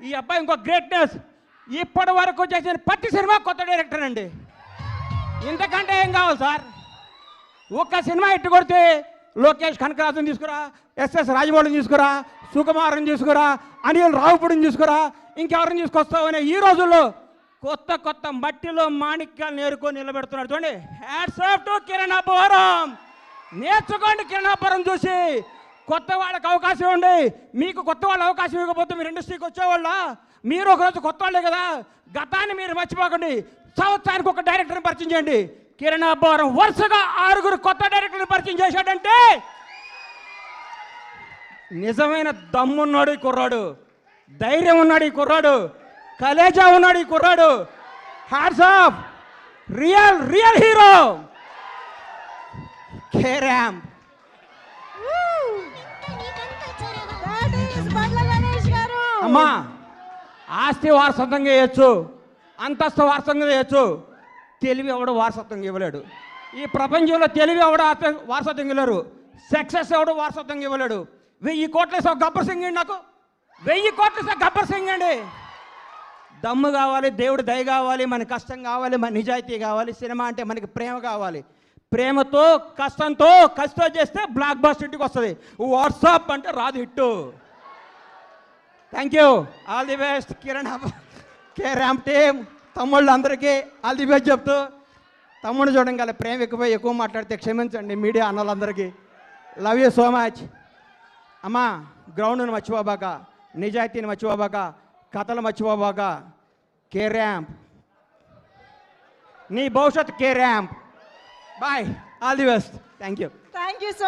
ఈ అబ్బాయి ఇంకో గ్రేట్నెస్ ఇప్పటి వరకు చేసిన ప్రతి సినిమా కొత్త డైరెక్టర్ అండి. ఇంతకంటే ఏం కావాలి సార్? ఒక్క సినిమా ఇట్టు కొడితే లోకేష్ కనకరాజుని తీసుకురా ఎస్ఎస్ రాజమౌళిని తీసుకురా సుకుమారుని తీసుకురా అనిల్ రావుపుడిని తీసుకురా ఇంకెవరిని తీసుకొస్తావు అనే ఈ రోజుల్లో కొత్త కొత్త మట్టిలో మాణిక్యాలు నేరుకొని నిలబెడుతున్నాడు. చూడండి. Hats off to Kiran Abbavaram నేర్చుకోండి కిరణ్ అబ్బవరం చూసి. కొత్త వాళ్ళకి అవకాశం ఉండి మీకు కొత్త వాళ్ళ అవకాశం ఇవ్వకపోతే మీరు ఇండస్ట్రీకి వచ్చేవాళ్ళ? మీరు ఒకరోజు కొత్త వాళ్ళే కదా? గతాన్ని మీరు మర్చిపోకండి. సంవత్సరానికి ఒక డైరెక్టర్ని పరిచయం చేయండి. కిరణ్ అబ్బారం వరుసగా ఆరుగురు కొత్త డైరెక్టర్ని పరిచయం చేశాడంటే నిజమైన దమ్మున్నాడు ఈ కుర్రాడు. ధైర్యం ఉన్నాడు ఈ కుర్రాడు. కలేజా ఉన్నాడు ఈ కుర్రాడు. Hats off real real hero carrom అమ్మా ఆస్తి వారసత్వంగా వేయచ్చు అంతస్తు వారసత్వంగా వేయచ్చు తెలివి ఎవడు వారసత్వంగా ఇవ్వలేడు. ఈ ప్రపంచంలో తెలివి ఎవడు వారసత్వం వారసత్వంగా ఇవ్వలేరు. సక్సెస్ ఎవడు వారసత్వంగా ఇవ్వలేడు. వెయ్యి కోట్ల ఇస్తావు గబ్బర్ సింగ్ అండి నాకు. వెయ్యి కోట్ల ఇస్తావు గబ్బర్ సింగ్ అండి దమ్ము కావాలి దేవుడు దయ కావాలి మన కష్టం కావాలి మన నిజాయితీ కావాలి సినిమా అంటే మనకి ప్రేమ కావాలి. ప్రేమతో కష్టంతో కష్టం చేస్తే బ్లాక్ బాస్ ఇంటికి వస్తుంది. వాట్సాప్ అంటే రాదు hit. Thank you all the best Kiran K ramp team తమ్ముళ్ళు అందరికీ ఆల్ ది బెస్ట్ చెప్తూ తమ్ముడు చూడండి ప్రేమ ఎక్కువ ఎక్కువ మాట్లాడితే క్షమించండి మీడియా అన్నలందరికీ. లవ్ యూ సో మచ్ అమ్మా గ్రౌండ్ను మర్చిపోబాక నిజాయితీని మర్చిపోబాక కథలు మర్చిపోబాక కే ర్యాంప్ నీ భవిష్యత్ K ramp boy all the best thank you thank you so